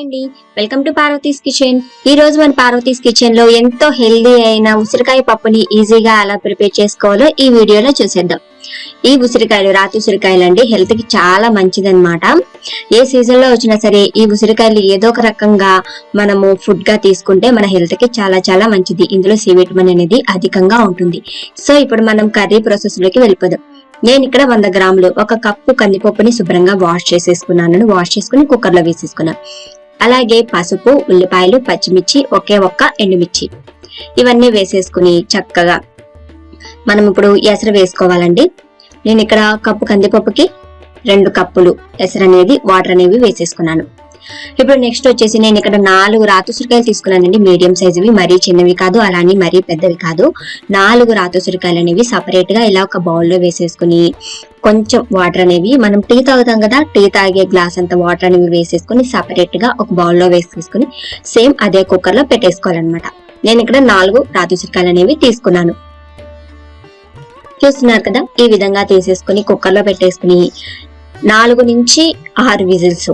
అండి. Welcome to Parvati's kitchen ఈ రోజు మన పార్వతీస్ కిచెన్లో ఎంతో హెల్దీ అయిన ఉసిరికాయ పప్పుని ఈజీగా ఎలా ప్రిపేర్ చేసుకోవాలో ఈ వీడియోలో చూసేద్దాం. ఈ ఉసిరికాయలు రాతి ఉసిరికాయలు అండి హెల్త్కి చాలా మంచిదన్నమాట. ఏ సీజన్లో వచ్చినా సరే ఈ ఉసిరికాయలు ఏదో ఒక రకంగా మనము ఫుడ్గా తీసుకుంటే మన హెల్త్కి చాలా చాలా మంచిది. ఇందులో సి విటమిన్ అనేది అధికంగా ఉంటుంది. సో ఇప్పుడు మనం కర్రీ ప్రాసెస్లోకి వెళ్ళిపోదాం. నేను ఇక్కడ వంద గ్రాములు ఒక కప్పు కందిపప్పుని శుభ్రంగా వాష్ చేసేసుకున్నాను. వాష్ చేసుకుని కుక్కర్లో వేసేసుకున్నాను. అలాగే పసుపు ఉల్లిపాయలు పచ్చిమిర్చి ఒకే ఒక్క ఎండుమిర్చి. ఇవన్నీ వేసేసుకుని చక్కగా మనం ఇప్పుడు ఎసరు వేసుకోవాలండి. నేను ఇక్కడ కప్పు కందిపప్పుకి రెండు కప్పులు ఎసరు అనేది వాటర్ అనేవి వేసేసుకున్నాను. ఇప్పుడు నెక్స్ట్ వచ్చేసి నేను ఇక్కడ నాలుగు రాతుసురికాయలు తీసుకున్నానండి. మీడియం సైజువి మరీ చిన్నవి కాదు అలానే మరీ పెద్దవి కాదు. నాలుగు రాతుసురికాయలు అనేవి సపరేట్గా ఇలా ఒక బౌల్లో వేసేసుకుని కొంచెం వాటర్ అనేవి మనం టీ తాగుతాం కదా టీ తాగే గ్లాస్ అంత వాటర్ అనేవి వేసేసుకుని సపరేట్గా ఒక బౌల్లో వేసేసుకుని సేమ్ అదే కుక్కర్లో పెట్టేసుకోవాలన్నమాట. నేను ఇక్కడ నాలుగు రాతుసురికాయలు అనేవి తీసుకున్నాను. చూస్తున్నారు కదా ఈ విధంగా తీసేసుకుని కుక్కర్లో పెట్టేసుకుని నాలుగు నుంచి ఆరు విజిల్స్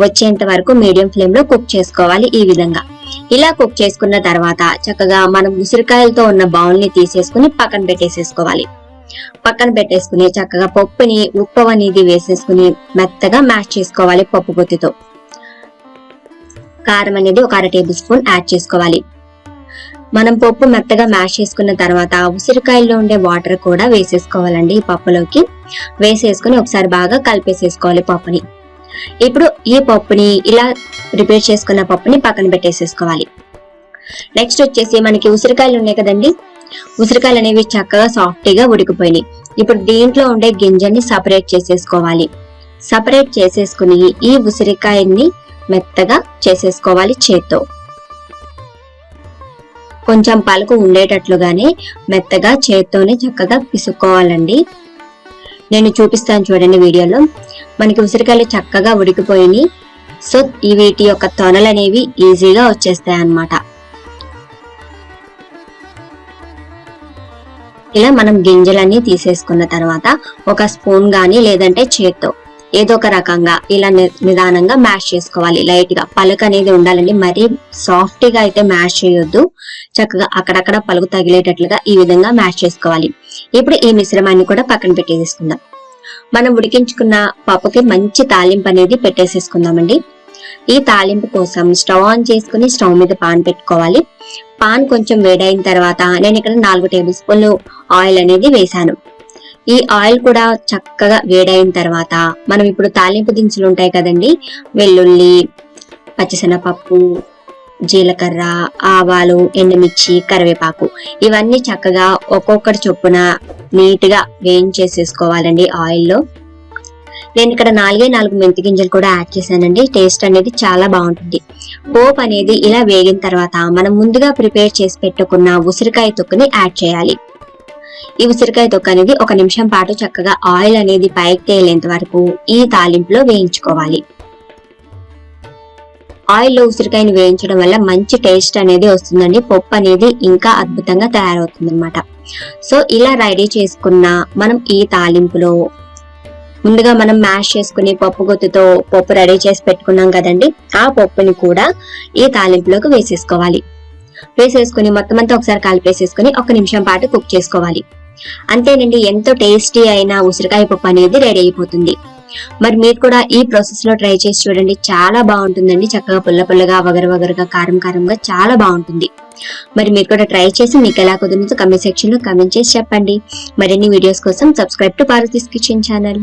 వచ్చేంత వరకు మీడియం ఫ్లేమ్లో కుక్ చేసుకోవాలి ఈ విధంగా. ఇలా కుక్ చేసుకున్న తర్వాత చక్కగా మనం ఉసిరికాయలతో ఉన్న బౌల్ని తీసేసుకుని పక్కన పెట్టేసేసుకోవాలి. పక్కన పెట్టేసుకుని చక్కగా పప్పుని ఉప్పు అనేది వేసేసుకుని మెత్తగా మ్యాష్ చేసుకోవాలి పప్పు పొత్తితో. కారం అనేది ఒక అర టేబుల్ స్పూన్ యాడ్ చేసుకోవాలి. మనం పప్పు మెత్తగా మ్యాష్ చేసుకున్న తర్వాత ఉసిరికాయల్లో ఉండే వాటర్ కూడా వేసేసుకోవాలండి ఈ పప్పులోకి. వేసేసుకుని ఒకసారి బాగా కలిపేసేసుకోవాలి పప్పుని. ఇప్పుడు ఈ పప్పుని ఇలా ప్రిపేర్ చేసుకున్న పప్పుని పక్కన పెట్టేసేసుకోవాలి. నెక్స్ట్ వచ్చేసి మనకి ఉసిరికాయలు ఉన్నాయి కదండి. ఉసిరికాయలు అనేవి చక్కగా సాఫ్ట్గా ఉడికిపోయినాయి. ఇప్పుడు దీంట్లో ఉండే గింజల్ని సపరేట్ చేసేసుకోవాలి. సపరేట్ చేసేసుకుని ఈ ఉసిరికాయని మెత్తగా చేసేసుకోవాలి చేత్తో. కొంచెం పలుకు ఉండేటట్లుగానే మెత్తగా చేత్తోనే చక్కగా పిసుక్కోవాలండి. నేను చూపిస్తాను చూడండి వీడియోలో. మనకి ఉసిరికాయలు చక్కగా ఉడికిపోయినాయి. సో ఈ వీటి యొక్క తొనలు అనేవి ఈజీగా వచ్చేస్తాయి అన్నమాట ఇలా మనం గింజలన్నీ తీసేసుకున్న తర్వాత ఒక స్పూన్ గాని లేదంటే చేత్తో ఏదో ఒక రకంగా ఇలా నిదానంగా మ్యాష్ చేసుకోవాలి. లైట్గా పలుకు అనేది ఉండాలండి. మరీ సాఫ్ట్గా అయితే మ్యాష్ చేయొద్దు. చక్కగా అక్కడక్కడ పలుకు తగిలేటట్లుగా ఈ విధంగా మ్యాష్ చేసుకోవాలి. ఇప్పుడు ఈ మిశ్రమాన్ని కూడా పక్కన పెట్టేసేసుకుందాం. మనం ఉడికించుకున్న పప్పుకి మంచి తాలింపు అనేది పెట్టేసేసుకుందామండి. ఈ తాలింపు కోసం స్టవ్ ఆన్ చేసుకుని స్టవ్ మీద పాన్ పెట్టుకోవాలి. పాన్ కొంచెం వేడైన తర్వాత నేను ఇక్కడ నాలుగు టేబుల్ స్పూన్లు ఆయిల్ అనేది వేశాను. ఈ ఆయిల్ కూడా చక్కగా వేడైన తర్వాత మనం ఇప్పుడు తాలింపు దినుసులు ఉంటాయి కదండి వెల్లుల్లి పచ్చిసెనపప్పు జీలకర్ర ఆవాలు ఎండుమిర్చి కరివేపాకు ఇవన్నీ చక్కగా ఒక్కొక్కటి చొప్పున నీట్గా వేయించేసేసుకోవాలండి ఆయిల్లో. నేను ఇక్కడ నాలుగే నాలుగు మెంతి గింజలు కూడా యాడ్ చేశానండి. టేస్ట్ అనేది చాలా బాగుంటుంది. పోప్ అనేది ఇలా వేగిన తర్వాత మనం ముందుగా ప్రిపేర్ చేసి పెట్టుకున్న ఉసిరికాయ తొక్కుని యాడ్ చేయాలి. ఈ ఉసిరికాయ తొక్క అనేది ఒక నిమిషం పాటు చక్కగా ఆయిల్ అనేది పైకి తేలేంత వరకు ఈ తాలింపులో వేయించుకోవాలి. ఆయిల్లో ఉసిరికాయని వేయించడం వల్ల మంచి టేస్ట్ అనేది వస్తుందండి. పప్పు అనేది ఇంకా అద్భుతంగా తయారవుతుంది అనమాట సో ఇలా రెడీ చేసుకున్న మనం ఈ తాలింపులో ముందుగా మనం మ్యాష్ చేసుకుని పప్పు గుత్తుతో పప్పు రెడీ చేసి పెట్టుకున్నాం కదండి. ఆ పప్పుని కూడా ఈ తాలింపులోకి వేసేసుకోవాలి. వేసేసుకుని మొత్తం అంతా ఒకసారి కలిపేసేసుకుని ఒక నిమిషం పాటు కుక్ చేసుకోవాలి. అంతేనండి ఎంతో టేస్టీ అయిన ఉసిరికాయ పప్పు అనేది రెడీ అయిపోతుంది. మరి మీరు కూడా ఈ ప్రాసెస్లో ట్రై చేసి చూడండి. చాలా బాగుంటుందండి. చక్కగా పుల్ల పుల్లగా వగర వగరగా కారం కారంగా చాలా బాగుంటుంది. మరి మీరు కూడా ట్రై చేసి మీకు ఎలా కుదిరిందో కమెంట్ సెక్షన్లో కమెంట్ చేసి చెప్పండి. మరిన్ని వీడియోస్ కోసం subscribe to Parvati's kitchen channel